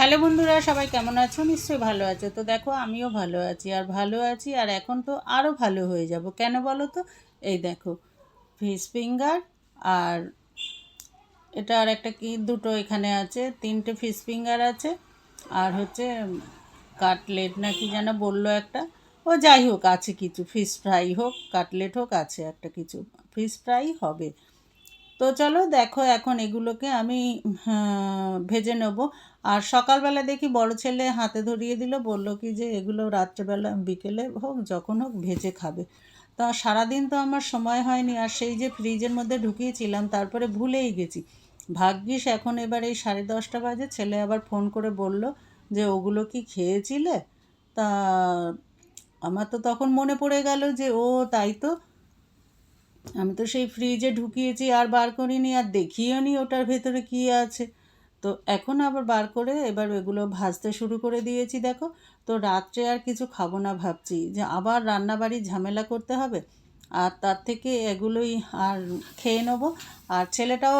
Hello বন্ধুরা, সবাই কেমন আছো? নিশ্চয়ই ভালো আছো। তো দেখো, আমিও ভালো আছি আর ভালো আছি, আর এখন তো আরও ভালো হয়ে যাব। কেন বলো তো? এই দেখো ফিশ ফিঙ্গার আর এটা আর একটা কি, দুটো এখানে আছে, তিনটে ফিশ ফিঙ্গার আছে, আর হচ্ছে কাটলেট না কি যেন বলল একটা। ও যাই হোক, আছে কিছু ফিশ ফ্রাই হোক কাটলেট হোক, আছে একটা কিছু ফিশ ফ্রাই হবে। তো চলো দেখো এখন এগুলোকে আমি হ্যাঁ, ভেজে নেব। আর সকালবেলা দেখি বড় ছেলে হাতে ধরিয়ে দিল বলল কি যে এগুলো রাত্রেবেলা বিকেলে হোক যখন হোক ভেজে খাবে। তা সারাদিন তো আমার সময় হয়নি আর সেই যে ফ্রিজের মধ্যে ঢুকিয়েছিলাম তারপরে ভুলেই গেছি। ভাগ্যিস এখন এবার এই সাড়ে দশটা বাজে ছেলে আবার ফোন করে বলল যে ওগুলো কি খেয়েছিলে? তা আমার তো তখন মনে পড়ে গেল যে ও তাই তো আমি তো সেই ফ্রিজে ঢুকিয়েছি, আর বার করিনি, আর দেখিও নি ওটার ভেতরে কী আছে। তো এখন আবার বার করে এবার এগুলো ভাজতে শুরু করে দিয়েছি, দেখো। তো রাত্রে আর কিছু খাব না ভাবছি, যে আবার রান্নাবাড়ির ঝামেলা করতে হবে, আর তার থেকে এগুলোই আর খেয়ে নেব। আর ছেলেটাও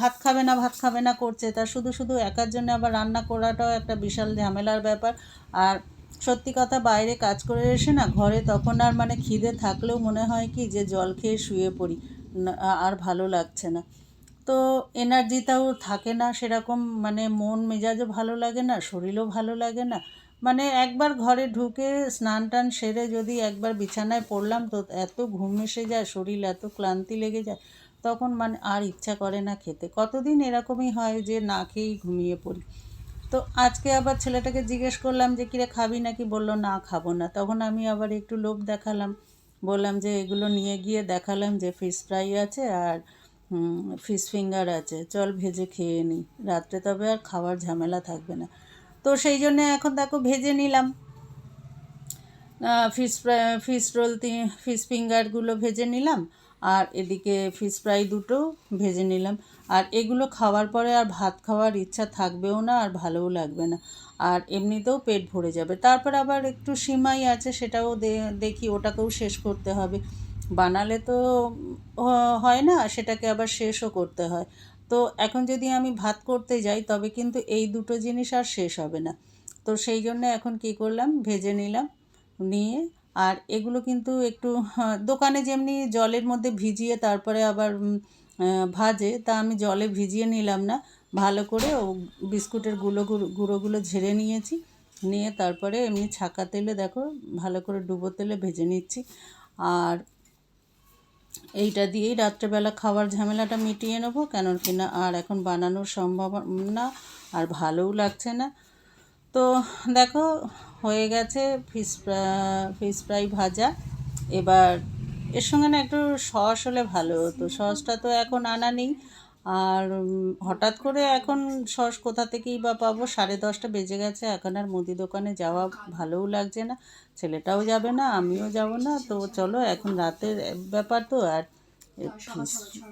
ভাত খাবে না, ভাত খাবে না করছে, তা শুধু শুধু একার জন্য আবার রান্না করাটাও একটা বিশাল ঝামেলার ব্যাপার। আর সত্যি কথা বাইরে কাজ করে এসে না ঘরে তখন আর মানে খিদে থাকলেও মনে হয় কি যে জল খেয়ে শুয়ে পড়ি। আর ভালো লাগছে না। তো এনার্জিটাও থাকে না সেরকম মানে মন মেজাজও ভালো লাগে না, শরীরও ভালো লাগে না। মানে একবার ঘরে ঢুকে স্নান টান সেরে যদি একবার বিছানায় পড়লাম তো এত ঘুম এসে যায়, শরীর এত ক্লান্তি লেগে যায়, তখন মানে আর ইচ্ছা করে না খেতে। কতদিন এরকমই হয় যে না খেয়েই ঘুমিয়ে পড়ি। তো আজকে আবার ছেলেটাকে জিজ্ঞেস করলাম যে, কিরে, খাবি নাকি? বলল, না, খাব না। তখন আমি আবার একটু লোভ দেখালাম। বললাম যে, এগুলো নিয়ে গিয়ে দেখালাম যে ফিশ ফ্রাই আছে আর ফিশ ফিঙ্গার আছে। চল ভেজে খেয়ে নিই রাত্রে তবে আর খাওয়ার ঝামেলা থাকবে না। তো সেই জন্যে এখন দেখো ভেজে নিলাম। ফিশ ফিশ রোল ফিশ ফিঙ্গারগুলো ভেজে নিলাম। আর এদিকে ফিশ ফ্রাই দুটো ভেজে নিলাম। আর এগুলো খাওয়ার পরে আর ভাত খাওয়ার ইচ্ছা থাকবেও না আর ভালোও লাগবে না। আর এমনিতেও পেট ভরে যাবে। তারপর আবার একটু সিমাই আছে, সেটাও দেখি, ওটাকেও শেষ করতে হবে। বানালে তো হয় না, সেটাকে আবার শেষও করতে হয়। তো এখন যদি আমি ভাত করতে যাই, তবে কিন্তু এই দুটো জিনিস আর শেষ হবে না। তো সেই জন্য এখন কি করলাম, ভেজে নিলাম, নিয়ে আর এগুলো কিন্তু একটু হ্যাঁ, দোকানে যেমনি জলের মধ্যে ভিজিয়ে তারপরে আবার ভাজে তা আমি জলে ভিজিয়ে নিলাম না। ভালো করে ও বিস্কুটের গুঁড়ো গুঁড়ো- গুঁড়োগুলো ঝেড়ে নিয়েছি। নিয়ে তারপরে এমনি ছাকা তেলে দেখো ভালো করে ডুবো তেলে ভেজে নিচ্ছি। আর এইটা দিয়েই রাত্রেবেলা খাওয়ার ঝামেলাটা মিটিয়ে নেব কেন কি না আর এখন বানানোর সম্ভব না আর ভালোও লাগছে না। তো দেখো হয়ে গেছে, ফিশ ফিশ ফ্রাই ভাজা। এবার এর সঙ্গে না একটু সস হলে ভালো হতো। সসটা তো এখন আনা নেই। আর হঠাৎ করে এখন সস কোথা থেকেই বা পাবো? সাড়ে দশটা বেজে গেছে। এখন আর মুদি দোকানে যাওয়া ভালোও লাগছে না। ছেলেটাও যাবে না, আমিও যাব না। তো চলো, এখন রাতের ব্যাপার তো। আর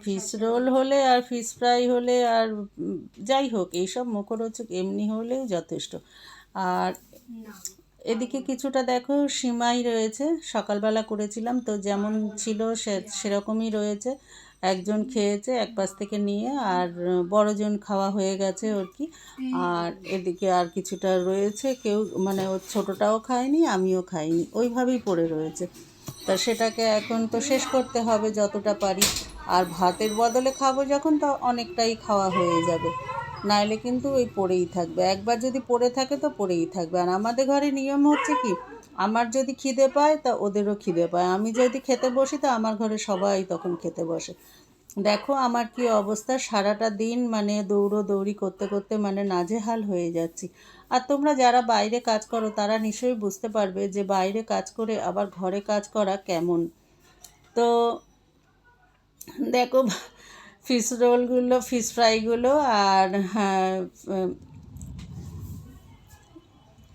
ফিশ রোল হলে আর ফিশ ফ্রাই হলে আর যাই হোক, এইসব মুখরোচক এমনি হলেও যথেষ্ট। আর এদিকে কিছুটা দেখো সিমাই রয়েছে, সকালবেলা করেছিলাম, তো যেমন ছিল সে, সেরকমই রয়েছে। একজন খেয়েছে, এক পাশ থেকে নিয়ে, আর বড়জন খাওয়া হয়ে গেছে ওর কি। আর এদিকে আর কিছুটা রয়েছে, কেউ মানে ওর ছোটোটাও খায়নি, আমিও খাইনি, ওইভাবেই পড়ে রয়েছে। তা সেটাকে এখন তো শেষ করতে হবে যতটা পারি, আর ভাতের বদলে খাব যখন, তো অনেকটাই খাওয়া হয়ে যাবে। নাইলে কিন্তু ওই পড়েই থাকবে। একবার যদি পড়ে থাকে তো পড়েই থাকবে। আর আমাদের ঘরে নিয়ম হচ্ছে কি, আমার যদি খিদে পায় তা ওদেরও খিদে পায়। আমি যদি খেতে বসি তা আমার ঘরে সবাই তখন খেতে বসে। দেখো আমার কি অবস্থা, সারাটা দিন মানে দৌড়ো দৌড়ি করতে করতে মানে নাজেহাল হয়ে যাচ্ছি। আর তোমরা যারা বাইরে কাজ করো তারা নিশ্চয়ই বুঝতে পারবে যে বাইরে কাজ করে আবার ঘরে কাজ করা কেমন। তো দেখো ফিশ রোলগুলো ফিশ ফ্রাইগুলো আর হ্যাঁ,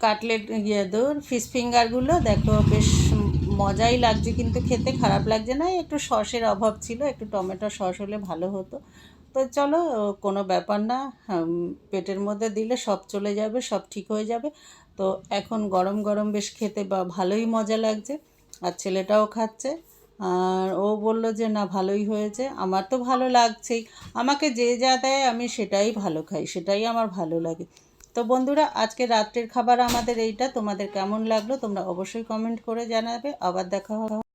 কাটলেট ইয়ে দৌড় ফিশ ফিঙ্গারগুলো দেখো বেশ মজাই লাগছে কিন্তু খেতে খারাপ লাগছে না। একটু সসের অভাব ছিল একটু টমেটো সস হলে ভালো হতো। তো চলো কোনো ব্যাপার না পেটের মধ্যে দিলে সব চলে যাবে সব ঠিক হয়ে যাবে। তো এখন গরম গরম বেশ খেতে বা ভালোই মজা লাগছে। আর ছেলেটাও খাচ্ছে। আর ও বলল যে, না, ভালোই হয়েছে। আমার তো ভালো লাগছেই। আমাকে যে যা দেয়, আমি সেটাই ভালো খাই, সেটাই আমার ভালো লাগে। তো বন্ধুরা আজকে রাত্রের খাবার আমাদের এইটা। তোমাদের কেমন লাগল, তোমরা অবশ্যই কমেন্ট করে জানাবে। আবার দেখা হবে।